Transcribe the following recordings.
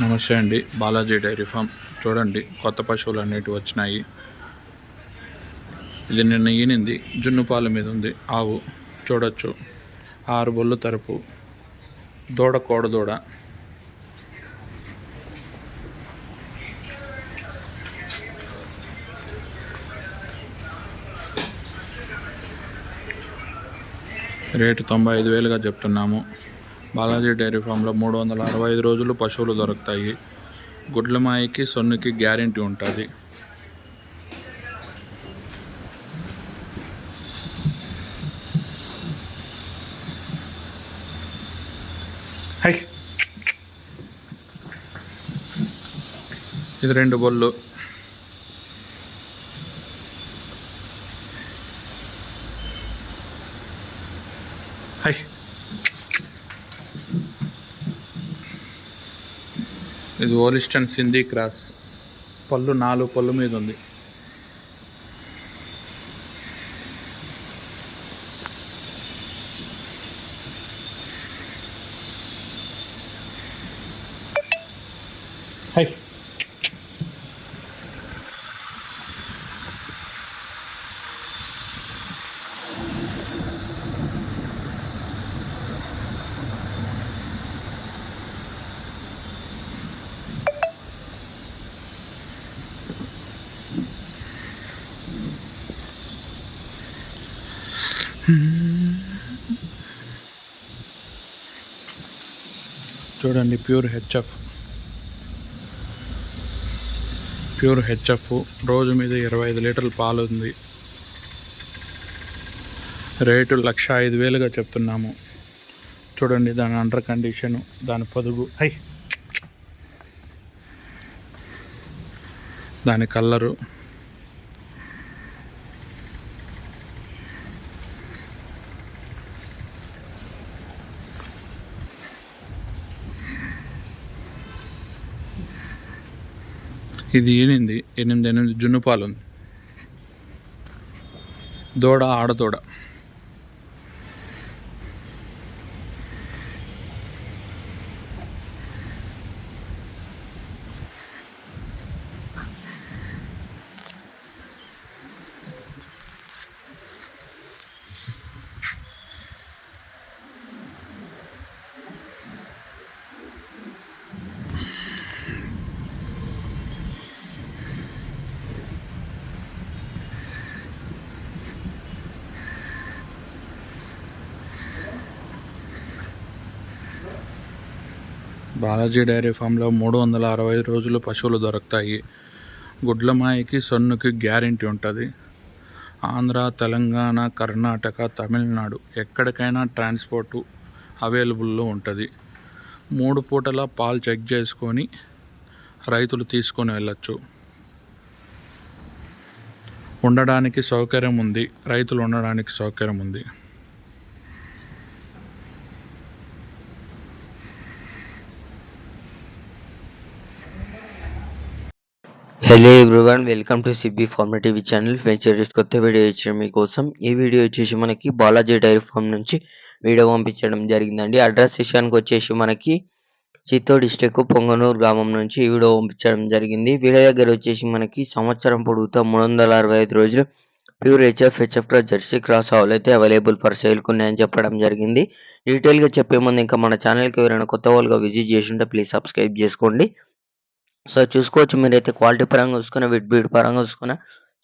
నమస్తే అండి. Balaji dairy farm. చూడండి కొత్త పశువులు అనేటివి వచ్చినాయి. ఇది నిన్న ఈనింది. జున్ను పాల మీద ఉంది. ఆవు చూడొచ్చు. ఆరు బొల్లు తరపు. దూడ కోడ దూడ. రేటు తొంభై ఐదు వేలుగా చెప్తున్నాము. బాలాజీ డైరీ ఫామ్లో మూడు వందల అరవై ఐదు రోజులు పశువులు దొరుకుతాయి. గుడ్ల మాయకి సొన్నుకి గ్యారెంటీ ఉంటుంది. హై. ఇది రెండు బొల్లు హై. ఇది ఓలిస్టన్ సింధీ క్రాస్. పళ్ళు నాలుగు పళ్ళు మీద ఉంది హై చూడండి ప్యూర్ హెచ్ఎఫ్. Pure HF. రోజు మీద ఇరవై ఐదు లీటర్ల పాలు ఉంది. రేటు లక్ష ఐదు వేలుగా చెప్తున్నాము. చూడండి దాని అండర్ కండిషను దాని పొదుగు. హై. దాని కలరు. ఇది ఎనిమిది ఎనిమిది ఎనిమిది జున్ను పాలు ఉంది దూడ ఆడదూడ. బాలాజీ డైరీ ఫామ్లో మూడు వందల అరవై రోజులు పశువులు దొరుకుతాయి. గుడ్లమాయికి సొన్నుకి గ్యారెంటీ ఉంటుంది. ఆంధ్ర తెలంగాణ కర్ణాటక తమిళనాడు ఎక్కడికైనా ట్రాన్స్పోర్టు అవైలబుల్లో ఉంటుంది. మూడు పూటల పాలు చెక్ చేసుకొని రైతులు తీసుకొని వెళ్ళచ్చు. ఉండడానికి సౌకర్యం ఉంది. రైతులు ఉండడానికి సౌకర్యం ఉంది. Hello everyone welcome to CB farmer TV channel friends కొత్త వీడియో ఇచ్చిన మీకోసం. ఈ వీడియో వచ్చేసి మనకి బాలాజీ డైరీ ఫామ్ నుంచి వీడియో పంపించడం జరిగిందండి. అడ్రస్ విషయానికి వచ్చేసి మనకి చిత్తూరు డిస్టిక్ పొంగనూరు గ్రామం నుంచి ఈ వీడియో పంపించడం జరిగింది. వీడియో దగ్గర వచ్చేసి మనకి సంవత్సరం పొడుగుతా మూడు వందల అరవై ఐదు రోజులు pure HF HF Jersey cross ఆవులు అయితే అవైలబుల్ ఫర్ సేల్కి ఉన్నాయని చెప్పడం జరిగింది. డీటెయిల్గా చెప్పే ముందు ఇంకా మన ఛానల్కి ఎవరైనా కొత్త వాళ్ళుగా విజిట్ చేసి ఉంటే ప్లీజ్ సబ్స్క్రైబ్ చేసుకోండి. సో చూసుకోవచ్చు మీరైతే క్వాలిటీ పరంగా చూసుకున్న విడ్ బిడ్ పరంగా చూసుకున్న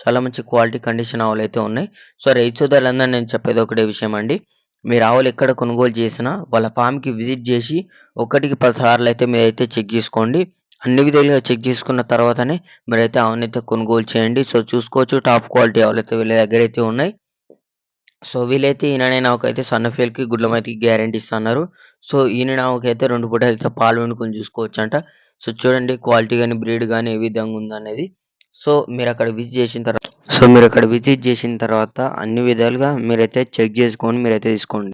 చాలా మంచి క్వాలిటీ కండిషన్ ఆవులు అయితే ఉన్నాయి. సో రైతు సోదరులందరూ నేను చెప్పేది ఒకటే విషయం అండి. మీరు ఆవులు ఎక్కడ కొనుగోలు చేసినా వాళ్ళ ఫామ్కి విజిట్ చేసి ఒకటికి పదిసార్లు అయితే మీరైతే చెక్ చేసుకోండి. అన్ని విధాలుగా చెక్ చేసుకున్న తర్వాతనే మీరైతే ఆవునైతే కొనుగోలు చేయండి. సో చూసుకోవచ్చు టాప్ క్వాలిటీ ఆవులు అయితే వీళ్ళ దగ్గర అయితే ఉన్నాయి. సో వీళ్ళైతే ఈయన నాకైతే సన్నఫీల్కి గుడ్లమైతే గ్యారంటీ ఇస్తున్నారు. సో ఈయన నాకైతే రెండు పూట అయితే పాలు వండుకొని చూసుకోవచ్చు అంట సో చూడండి క్వాలిటీ కానీ బ్రీడ్ కానీ ఏ విధంగా ఉందనేది. సో మీరు అక్కడ విజిట్ చేసిన తర్వాత సో మీరు అక్కడ విజిట్ చేసిన తర్వాత అన్ని విధాలుగా మీరైతే చెక్ చేసుకొని మీరైతే తీసుకోండి.